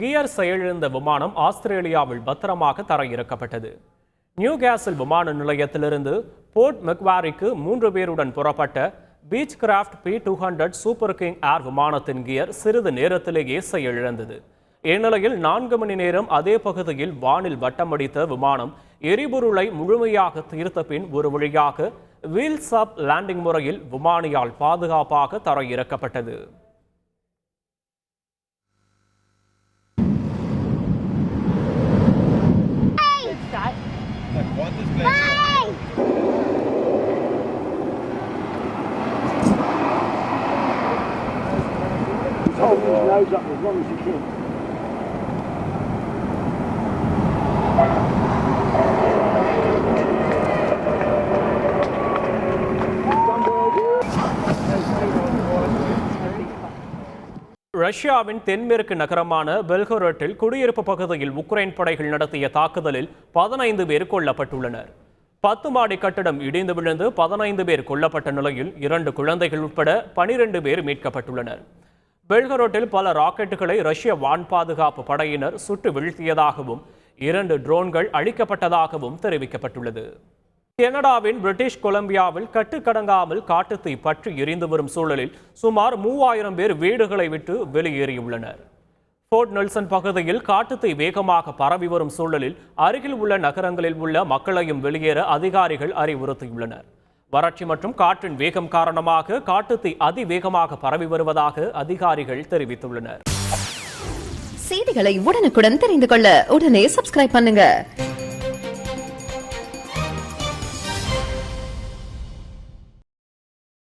Gear செயலிழந்த விமானம் ஆஸ்திரேலியாவில் பத்திரமாக தரையிறக்கப்பட்டது. நியூ கேசல் விமான நிலையத்திலிருந்து போர்ட் மெக்வாரிக்கு மூன்று பேருடன் புறப்பட்ட Beechcraft B two hundred super king air விமானத்தின் கியர் சிறிது நேரத்திலேயே செயலிழந்தது. இந்நிலையில் நான்கு மணி நேரம் அதே பகுதியில் வானில் வட்டமடித்த விமானம் எரிபொருளை முழுமையாக தீர்த்த பின் ஒரு வழியாக வீல்ஸ் அப் லேண்டிங் முறையில் விமானியால் பாதுகாப்பாக தரையிறக்கப்பட்டது. Nose up as long as you can. ரஷ்யாவின் தென்மேற்கு நகரமான பெல்கோரட்டில் குடியிருப்பு பகுதியில் உக்ரைன் படைகள் நடத்திய தாக்குதலில் பதினைந்து பேர் கொல்லப்பட்டுள்ளனர் பத்து மாடி கட்டடம் இடிந்து விழுந்து பதினைந்து பேர் கொல்லப்பட்ட நிலையில் இரண்டு குழந்தைகள் உட்பட பனிரெண்டு பேர் மீட்கப்பட்டுள்ளனர் பெல்கரோட்டில் பல ராக்கெட்டுகளை ரஷ்ய வான் பாதுகாப்பு படையினர் சுட்டு வீழ்த்தியதாகவும் இரண்டு ட்ரோன்கள் அழிக்கப்பட்டதாகவும் தெரிவிக்கப்பட்டுள்ளது. கனடாவின் பிரிட்டிஷ் கொலம்பியாவில் கட்டுக்கடங்காமல் காட்டுத்தீ பற்றி எரிந்து வரும் சூழலில் சுமார் மூவாயிரம் பேர் வீடுகளை விட்டு வெளியேறியுள்ளனர். போர்ட் நெல்சன் பகுதியில் காட்டுத்தீ வேகமாக பரவி வரும் சூழலில் அருகில் உள்ள நகரங்களில் உள்ள மக்களையும் வெளியேற அதிகாரிகள் அறிவுறுத்தியுள்ளனர். வறட்சி மற்றும் காற்றின் வேகம் காரணமாக காட்டுத்தீ அதிவேகமாக பரவி வருவதாக அதிகாரிகள் தெரிவித்துள்ளனர். செய்திகளை உடனுக்குடன் தெரிந்து கொள்ள உடனே சப்ஸ்கிரைப் பண்ணுங்க.